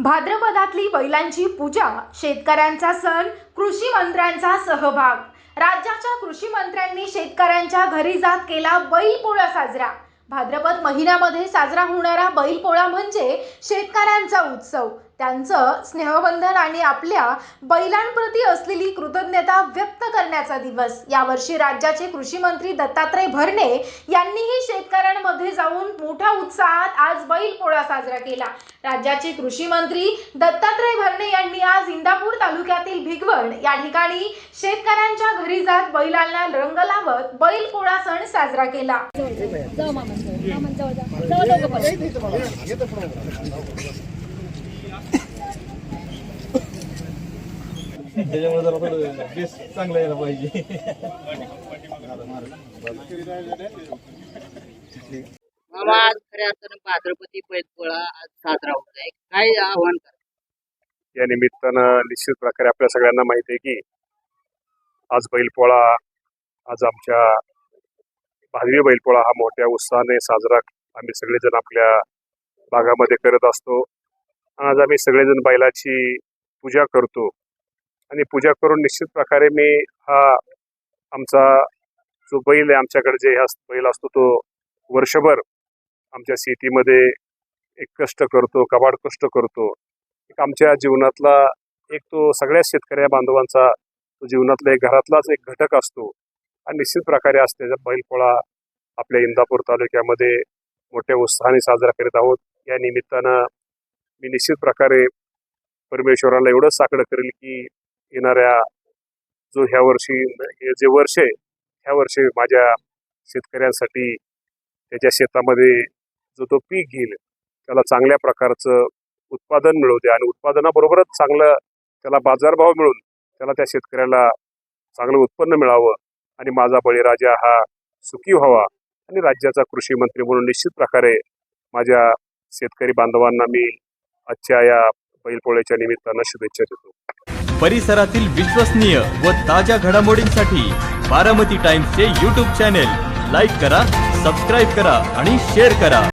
भाद्रपदातली बैलांची पूजा शेतकऱ्यांचा सण कृषी मंत्र्यांचा सहभाग. राज्याच्या कृषी मंत्र्यांनी शेतकऱ्यांच्या घरी जात केला बैलपोळा साजरा. भाद्रपद महिन्यामध्ये साजरा होणारा बैलपोळा म्हणजे शेतकऱ्यांचा उत्सव. त्यांचं स्नेहबंधन आणि आपल्या बैलांप्रती असलेली कृतज्ञता व्यक्त करण्याचा दिवस. यावर्षी राज्याचे कृषी मंत्री दत्तात्रय भरणे यांनीही शेतकऱ्यांमध्ये जाऊन मोठ्या उत्साहात आज बैलपोळा साजरा केला. राज्याचे कृषी मंत्री दत्तात्रय भरणे यांनी भिगवण. या ठिकाणी शेतकऱ्यांच्या घरी जात बैलांना रंग लावत बैलपोळा सण साजरा केला. त्याच्यामुळे जरा थोडं बेस चांगलं यायला पाहिजे. आज खऱ्या अर्थानं भाद्रपती बैलपोळा आज साजरा होत आहे काय आव्हान करा या निमित्तानं निश्चित प्रकारे आपल्या सगळ्यांना माहिती आहे की आज बैलपोळा आज आमच्या भादवी बैलपोळा हा मोठ्या उत्साहाने साजरा आम्ही सगळेजण आपल्या भागामध्ये करत असतो. आज आम्ही सगळेजण बैलाची पूजा करतो. आणि पूजा करून निश्चित प्रकारे मी हा आमचा जो बैल आहे आमच्याकडे जे हा बैल असतो तो वर्षभर आमच्या शेतीमध्ये एक कष्ट करतो कबाड कष्ट करतो. एक आमच्या जीवनातला एक तो सगळ्या शेतकऱ्या बांधवांचा तो जीवनातला एक घरातलाच एक घटक असतो. आणि निश्चित प्रकारे आज त्याचा बैलपोळा आपल्या इंदापूर तालुक्यामध्ये मोठ्या उत्साहाने साजरा करीत आहोत या निमित्तानं मी निश्चित प्रकारे परमेश्वराला एवढंच साकडं करेल की येणाऱ्या जो ह्या वर्षी हे जे वर्ष आहे ह्या वर्षी माझ्या शेतकऱ्यांसाठी त्याच्या शेतामध्ये जो तो पीक घेईल त्याला चांगल्या प्रकारचं उत्पादन मिळवते द्या आणि उत्पादनाबरोबरच चांगलं त्याला बाजारभाव मिळून त्याला त्या शेतकऱ्याला चांगलं उत्पन्न मिळावं आणि माझा बळीराजा हा सुखी व्हावा आणि राज्याचा कृषी मंत्री म्हणून निश्चित प्रकारे माझ्या शेतकरी बांधवांना मी आजच्या या बैलपोळ्याच्या निमित्तानं शुभेच्छा देतो. परिसरातील विश्वसनीय व ताज्या घडामोडींसाठी बारामती टाइम्सचे यूट्यूब चॅनेल लाईक करा सबस्क्राईब करा आणि शेअर करा.